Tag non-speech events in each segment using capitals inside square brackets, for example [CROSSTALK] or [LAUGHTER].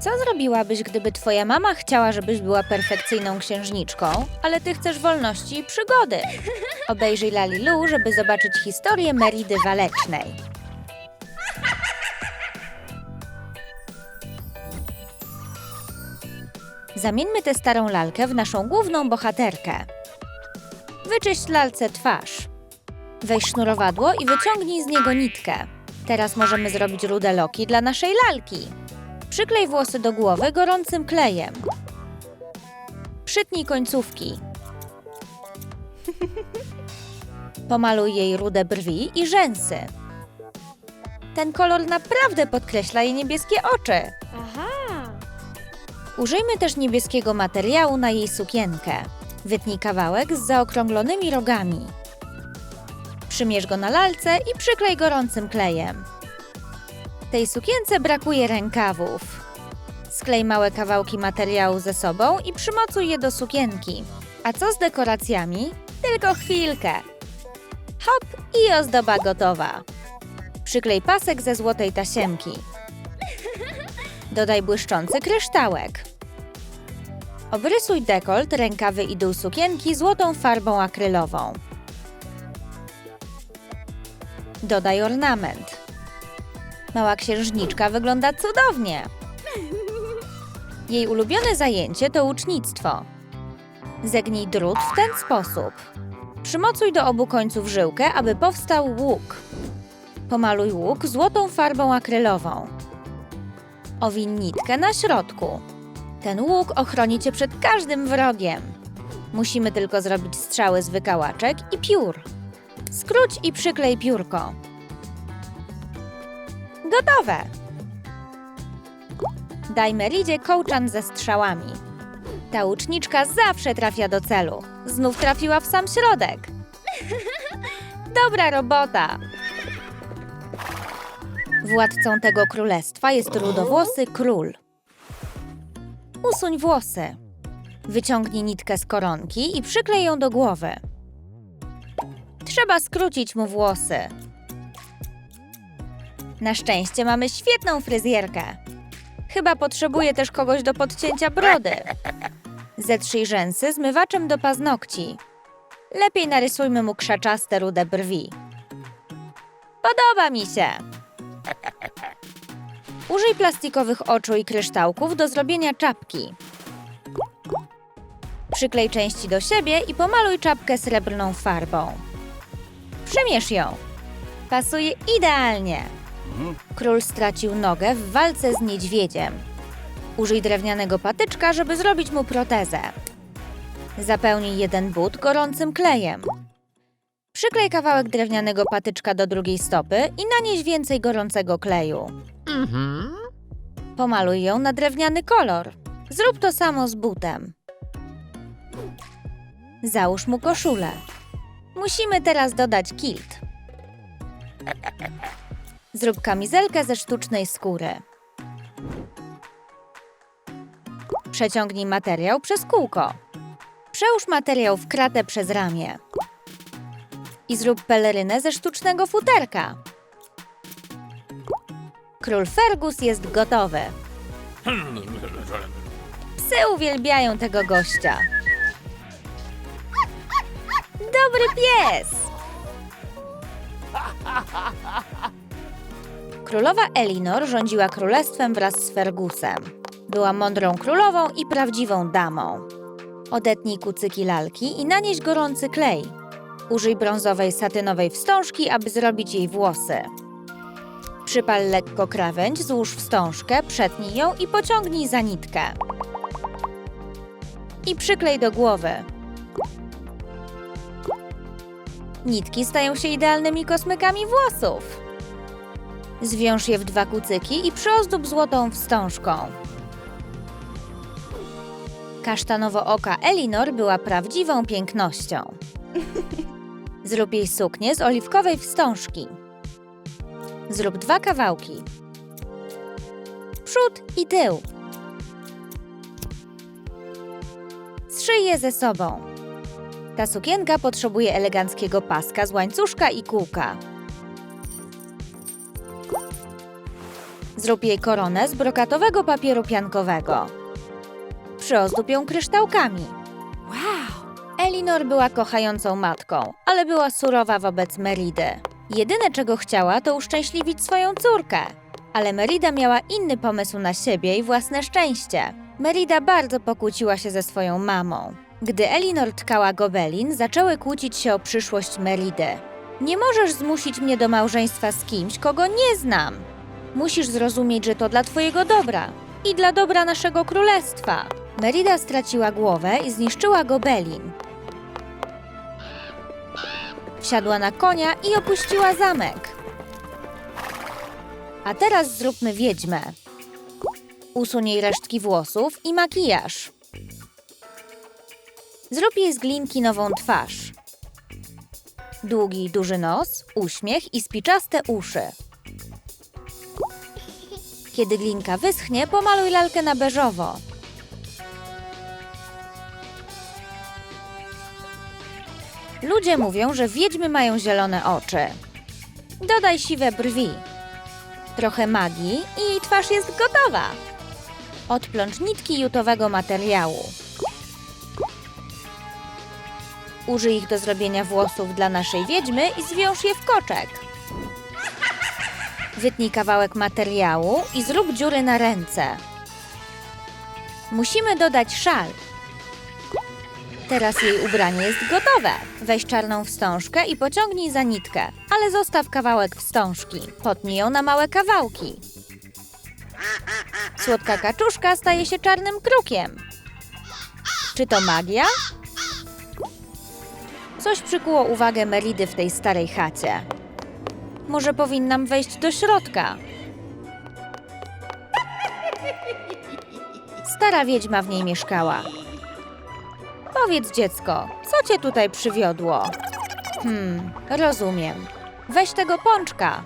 Co zrobiłabyś, gdyby twoja mama chciała, żebyś była perfekcyjną księżniczką, ale ty chcesz wolności i przygody? Obejrzyj Lalilu, żeby zobaczyć historię Meridy Walecznej. Zamieńmy tę starą lalkę w naszą główną bohaterkę. Wyczyść lalce twarz. Weź sznurowadło i wyciągnij z niego nitkę. Teraz możemy zrobić rude loki dla naszej lalki. Przyklej włosy do głowy gorącym klejem. Przytnij końcówki. [LAUGHS] Pomaluj jej rude brwi i rzęsy. Ten kolor naprawdę podkreśla jej niebieskie oczy. Aha! Użyjmy też niebieskiego materiału na jej sukienkę. Wytnij kawałek z zaokrąglonymi rogami. Przymierz go na lalce i przyklej gorącym klejem. Tej sukience brakuje rękawów. Sklej małe kawałki materiału ze sobą i przymocuj je do sukienki. A co z dekoracjami? Tylko chwilkę. Hop i ozdoba gotowa. Przyklej pasek ze złotej tasiemki. Dodaj błyszczący kryształek. Obrysuj dekolt, rękawy i dół sukienki złotą farbą akrylową. Dodaj ornament. Mała księżniczka wygląda cudownie. Jej ulubione zajęcie to ucznictwo. Zegnij drut w ten sposób. Przymocuj do obu końców żyłkę, aby powstał łuk. Pomaluj łuk złotą farbą akrylową. Owin nitkę na środku. Ten łuk ochroni cię przed każdym wrogiem. Musimy tylko zrobić strzały z wykałaczek i piór. Skróć i przyklej piórko. Gotowe! Daj Meridzie kołczan ze strzałami. Ta łuczniczka zawsze trafia do celu. Znów trafiła w sam środek. [LAUGHS] Dobra robota! Władcą tego królestwa jest rudowłosy król. Usuń włosy. Wyciągnij nitkę z koronki i przyklej ją do głowy. Trzeba skrócić mu włosy. Na szczęście mamy świetną fryzjerkę. Chyba potrzebuje też kogoś do podcięcia brody. Zetrzyj rzęsy zmywaczem do paznokci. Lepiej narysujmy mu krzaczaste rude brwi. Podoba mi się! Użyj plastikowych oczu i kryształków do zrobienia czapki. Przyklej części do siebie i pomaluj czapkę srebrną farbą. Przymierz ją. Pasuje idealnie. Król stracił nogę w walce z niedźwiedziem. Użyj drewnianego patyczka, żeby zrobić mu protezę. Zapełnij jeden but gorącym klejem. Przyklej kawałek drewnianego patyczka do drugiej stopy i nanieś więcej gorącego kleju. Pomaluj ją na drewniany kolor. Zrób to samo z butem. Załóż mu koszulę. Musimy teraz dodać kilt. Zrób kamizelkę ze sztucznej skóry. Przeciągnij materiał przez kółko. Przełóż materiał w kratę przez ramię. I zrób pelerynę ze sztucznego futerka. Król Fergus jest gotowy. Psy uwielbiają tego gościa. Dobry pies! Królowa Elinor rządziła królestwem wraz z Fergusem. Była mądrą królową i prawdziwą damą. Odetnij kucyki lalki i nanieś gorący klej. Użyj brązowej satynowej wstążki, aby zrobić jej włosy. Przypal lekko krawędź, złóż wstążkę, przetnij ją i pociągnij za nitkę. I przyklej do głowy. Nitki stają się idealnymi kosmykami włosów. Zwiąż je w dwa kucyki i przyozdób złotą wstążką. Kasztanowo-oka Elinor była prawdziwą pięknością. [LAUGHS] Zrób jej suknię z oliwkowej wstążki. Zrób dwa kawałki. Przód i tył. Zszyj je ze sobą. Ta sukienka potrzebuje eleganckiego paska z łańcuszka i kółka. Zrób jej koronę z brokatowego papieru piankowego. Przyozdób ją kryształkami. Elinor była kochającą matką, ale była surowa wobec Meridy. Jedyne, czego chciała, to uszczęśliwić swoją córkę. Ale Merida miała inny pomysł na siebie i własne szczęście. Merida bardzo pokłóciła się ze swoją mamą. Gdy Elinor tkała gobelin, zaczęły kłócić się o przyszłość Meridy. Nie możesz zmusić mnie do małżeństwa z kimś, kogo nie znam. Musisz zrozumieć, że to dla twojego dobra i dla dobra naszego królestwa. Merida straciła głowę i zniszczyła gobelin. Wsiadła na konia i opuściła zamek. A teraz zróbmy wiedźmę. Usuń jej resztki włosów i makijaż. Zrób jej z glinki nową twarz. Długi, duży nos, uśmiech i spiczaste uszy. Kiedy glinka wyschnie, pomaluj lalkę na beżowo. Ludzie mówią, że wiedźmy mają zielone oczy. Dodaj siwe brwi. Trochę magii i jej twarz jest gotowa. Odplącz nitki jutowego materiału. Użyj ich do zrobienia włosów dla naszej wiedźmy i zwiąż je w koczek. Wytnij kawałek materiału i zrób dziury na ręce. Musimy dodać szal. Teraz jej ubranie jest gotowe. Weź czarną wstążkę i pociągnij za nitkę, ale zostaw kawałek wstążki. Potnij ją na małe kawałki. Słodka kaczuszka staje się czarnym krukiem. Czy to magia? Coś przykuło uwagę Meridy w tej starej chacie. Może powinnam wejść do środka. Stara wiedźma w niej mieszkała. Powiedz, dziecko, co cię tutaj przywiodło? Hmm, rozumiem. Weź tego pączka.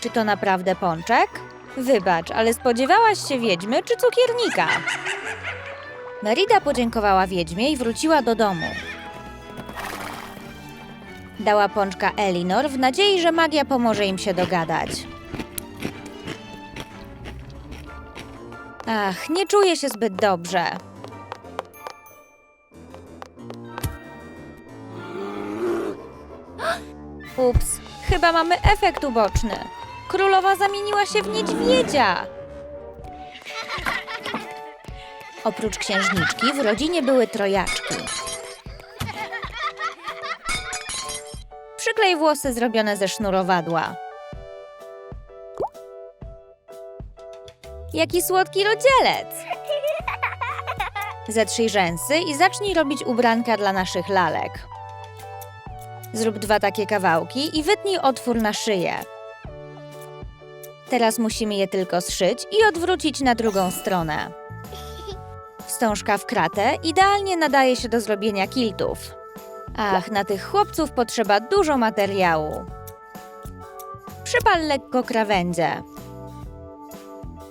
Czy to naprawdę pączek? Wybacz, ale spodziewałaś się wiedźmy czy cukiernika? Merida podziękowała wiedźmie i wróciła do domu. Dała pączka Elinor w nadziei, że magia pomoże im się dogadać. Ach, nie czuję się zbyt dobrze. Ups, chyba mamy efekt uboczny. Królowa zamieniła się w niedźwiedzia. Oprócz księżniczki w rodzinie były trojaczki. Przyklej włosy zrobione ze sznurowadła. Jaki słodki rodzielec! Zetrzyj rzęsy i zacznij robić ubranka dla naszych lalek. Zrób dwa takie kawałki i wytnij otwór na szyję. Teraz musimy je tylko zszyć i odwrócić na drugą stronę. Wstążka w kratę idealnie nadaje się do zrobienia kiltów. Ach, na tych chłopców potrzeba dużo materiału. Przypal lekko krawędzie.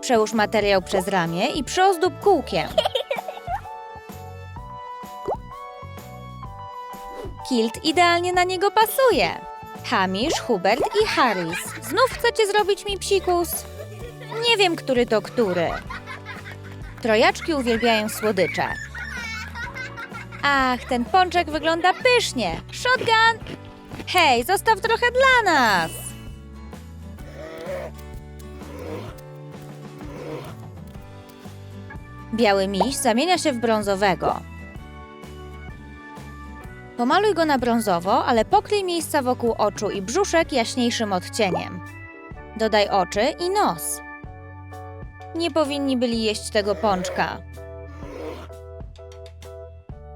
Przełóż materiał przez ramię i przyozdób kółkiem. Kilt idealnie na niego pasuje. Hamish, Hubert i Harris. Znów chcecie zrobić mi psikus? Nie wiem, który to który. Trojaczki uwielbiają słodycze. Ach, ten pączek wygląda pysznie. Shotgun! Hej, zostaw trochę dla nas! Biały miś zamienia się w brązowego. Pomaluj go na brązowo, ale pokryj miejsca wokół oczu i brzuszek jaśniejszym odcieniem. Dodaj oczy i nos. Nie powinni byli jeść tego pączka.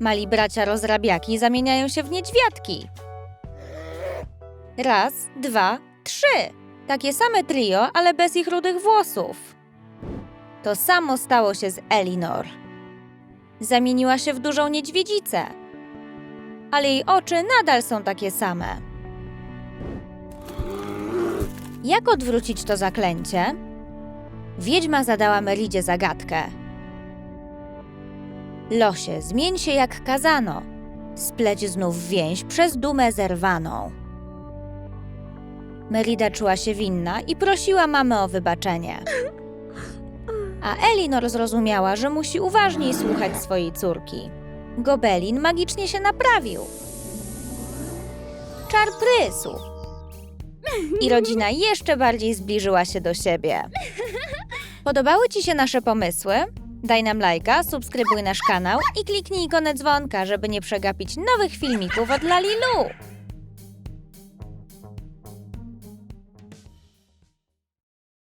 Mali bracia rozrabiaki zamieniają się w niedźwiadki. Raz, dwa, trzy. Takie same trio, ale bez ich rudych włosów. To samo stało się z Elinor. Zamieniła się w dużą niedźwiedzicę. Ale jej oczy nadal są takie same. Jak odwrócić to zaklęcie? Wiedźma zadała Meridzie zagadkę. Losie, zmień się jak kazano. Spleć znów więź przez dumę zerwaną. Merida czuła się winna i prosiła mamę o wybaczenie. A Elinor zrozumiała, że musi uważniej słuchać swojej córki. Gobelin magicznie się naprawił. Czar prysł. I rodzina jeszcze bardziej zbliżyła się do siebie. Podobały Ci się nasze pomysły? Daj nam lajka, subskrybuj nasz kanał i kliknij ikonę dzwonka, żeby nie przegapić nowych filmików od Lalilu.